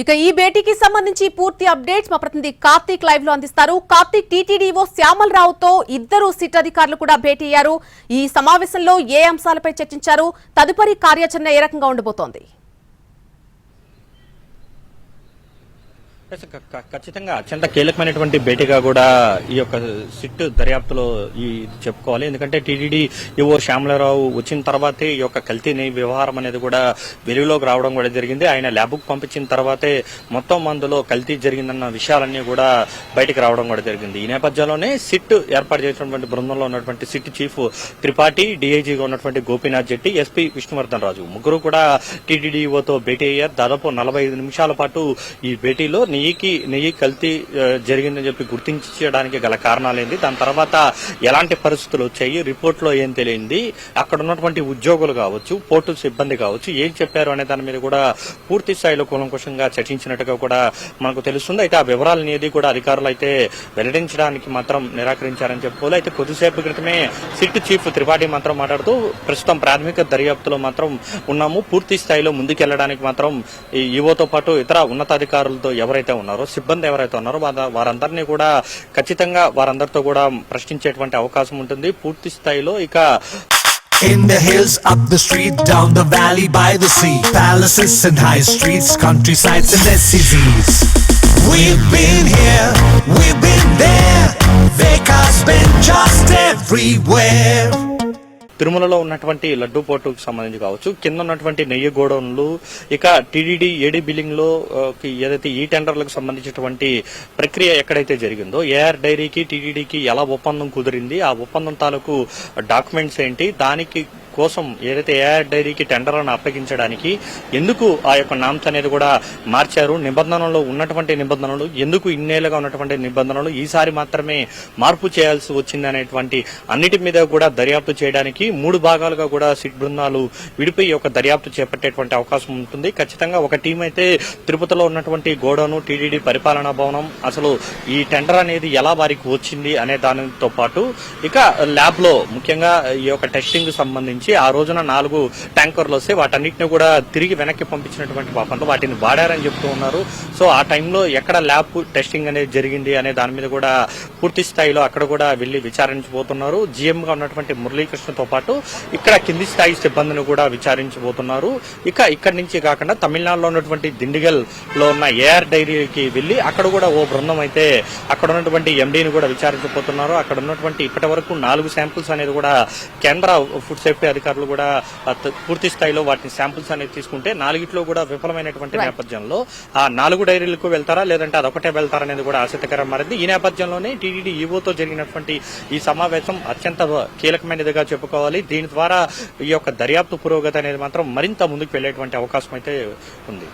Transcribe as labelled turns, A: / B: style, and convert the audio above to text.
A: ఇక ఈ భేటీకి సంబంధించి పూర్తి అప్డేట్స్ మా ప్రతినిధి కార్తీక్ లైవ్లో అందిస్తారు. కార్తీక్ టీటీడీఓ శ్యామల్ రావుతో ఇద్దరు సిట్ అధికారులు కూడా భేటీ అయ్యారు. ఈ సమావేశంలో ఏ అంశాలపై చర్చించారు? తదుపరి కార్యాచరణ ఏ రకంగా ఉండబోతోంది?
B: ఖచ్చితంగా అత్యంత కీలకమైనటువంటి భేటీగా కూడా ఈ యొక్క సిట్ దర్యాప్తులో ఈ చెప్పుకోవాలి. ఎందుకంటే టీడీడీ ఈవో శ్యామలరావు వచ్చిన తర్వాతే ఈ యొక్క కల్తీని వ్యవహారం అనేది కూడా వెలుగులోకి రావడం కూడా జరిగింది. ఆయన ల్యాబ్కు పంపించిన తర్వాతే మొత్తం మందులో కల్తీ జరిగిందన్న విషయాలన్నీ కూడా బయటకు రావడం కూడా జరిగింది. ఈ నేపథ్యంలోనే సిట్ ఏర్పాటు చేసినటువంటి బృందంలో ఉన్నటువంటి సిట్ చీఫ్ త్రిపాఠి డీఐజీగా ఉన్నటువంటి గోపీనాథ్ జెట్టి ఎస్పీ విష్ణువర్ధన్ రాజు ముగ్గురు కూడా టీటీడీఓతో భేటీ అయ్యారు. దాదాపు నలభై ఐదు నిమిషాల పాటు ఈ భేటీలో నెయ్యికి నెయ్యి కల్తీ జరిగిందని చెప్పి గుర్తించడానికి గల కారణాలేంది. దాని తర్వాత ఎలాంటి పరిస్థితులు వచ్చాయి రిపోర్ట్లో ఏం తెలియంది అక్కడ ఉన్నటువంటి ఉద్యోగులు కావచ్చు పోర్టు సిబ్బంది కావచ్చు ఏం చెప్పారు అనే దాని మీద కూడా పూర్తి స్థాయిలో కూలంకుషంగా చర్చించినట్టుగా కూడా మనకు తెలుస్తుంది. అయితే ఆ వివరాలు అనేది కూడా అధికారులు అయితే వెల్లడించడానికి మాత్రం నిరాకరించారని చెప్పుకోవాలి. అయితే కొద్దిసేపు క్రితమే సిట్ చీఫ్ త్రిపాఠి మాత్రం మాట్లాడుతూ ప్రస్తుతం ప్రాథమిక దర్యాప్తులో మాత్రం ఉన్నాము పూర్తి స్థాయిలో ముందుకెళ్ళడానికి మాత్రం ఈ ఈవోతో పాటు ఇతర ఉన్నతాధికారులతో ఎవరైతే ఎవరైతే ఉన్నారో సిబ్బంది ఎవరైతే ఉన్నారో వారందరినీ కూడా ఖచ్చితంగా వారందరితో కూడా ప్రశ్నించేటువంటి అవకాశం ఉంటుంది పూర్తి స్థాయిలో ఇక
C: In the hills, up the street, down the valley, by the sea. Palaces and high streets, countrysides and SCZs. We've been here, we've been there. Fake has been just everywhere.
B: తిరుమలలో ఉన్నటువంటి లడ్డూ పోటుకు సంబంధించి కావచ్చు కింద ఉన్నటువంటి నెయ్యి గోడౌన్లు ఇక టీడీడీ ఏడీ బిల్లింగ్లో ఏదైతే ఈ టెండర్లకు సంబంధించినటువంటి ప్రక్రియ ఎక్కడైతే జరిగిందో ఏఆర్ డైరీకి టీడీడీకి ఎలా ఒప్పందం కుదిరింది ఆ ఒప్పందం తాలూకు డాక్యుమెంట్స్ ఏంటి దానికి కోసం ఏదైతే ఏఆర్ డైరీకి టెండర్లను అప్పగించడానికి ఎందుకు ఆ యొక్క నామ్స్ అనేది కూడా మార్చారు? నిబంధనలు ఉన్నటువంటి నిబంధనలు ఎందుకు ఇన్నేళ్ళుగా ఉన్నటువంటి నిబంధనలు ఈసారి మాత్రమే మార్పు చేయాల్సి వచ్చింది అనేటువంటి అన్నిటి మీద కూడా దర్యాప్తు చేయడానికి మూడు భాగాలుగా కూడా సిట్ బృందాలు విడిపోయి ఒక యొక్క దర్యాప్తు చేపట్టేటువంటి అవకాశం ఉంటుంది. ఖచ్చితంగా ఒక టీం అయితే తిరుపతిలో ఉన్నటువంటి గోడౌను టీడీడీ పరిపాలనా భవనం అసలు ఈ టెండర్ అనేది ఎలా వారికి వచ్చింది అనే దానితో పాటు ఇక ల్యాబ్లో ముఖ్యంగా ఈ యొక్క టెస్టింగ్ సంబంధించి ఆ రోజున నాలుగు ట్యాంకర్లు వస్తే వాటన్నిటిని కూడా తిరిగి వెనక్కి పంపించినటువంటి పాపంలో వాటిని వాడారని చెప్తూ ఉన్నారు. సో ఆ టైంలో ఎక్కడ ల్యాబ్ టెస్టింగ్ అనేది జరిగింది అనే దాని మీద కూడా పూర్తి స్థాయిలో అక్కడ కూడా వెళ్ళి విచారించబోతున్నారు. జీఎం గా ఉన్నటువంటి మురళీకృష్ణతో పాటు ఇక్కడ కింది స్థాయి సిబ్బందిని కూడా విచారించబోతున్నారు. ఇక ఇక్కడి నుంచి కాకుండా తమిళనాడులో ఉన్నటువంటి దిండిగల్లో ఉన్న ఏఆర్ డైరీకి వెళ్ళి అక్కడ కూడా ఓ బృందం అయితే అక్కడ ఉన్నటువంటి ఎండీని కూడా విచారించబోతున్నారు. అక్కడ ఉన్నటువంటి ఇప్పటి వరకు నాలుగు శాంపుల్స్ అనేది కూడా కేంద్ర ఫుడ్ సేఫ్టీ అధికారులు కూడా పూర్తి స్థాయిలో వాటిని శాంపుల్స్ అనేది తీసుకుంటే నాలుగిట్లో కూడా విఫలమైనటువంటి. నేపథ్యంలో ఆ నాలుగు డైరీలకు వెళ్తారా లేదంటే అదొకటే వెళ్తారా అనేది కూడా ఆసక్తికరం మారింది. ఈ నేపథ్యంలోనే టీడీడీ ఈవోతో జరిగినటువంటి ఈ సమావేశం అత్యంత కీలకమైనదిగా చెప్పుకోవాలి. దీని ద్వారా ఈ యొక్క దర్యాప్తు పురోగతి అనేది మాత్రం మరింత ముందుకు వెళ్ళేటువంటి అవకాశం అయితే ఉంది.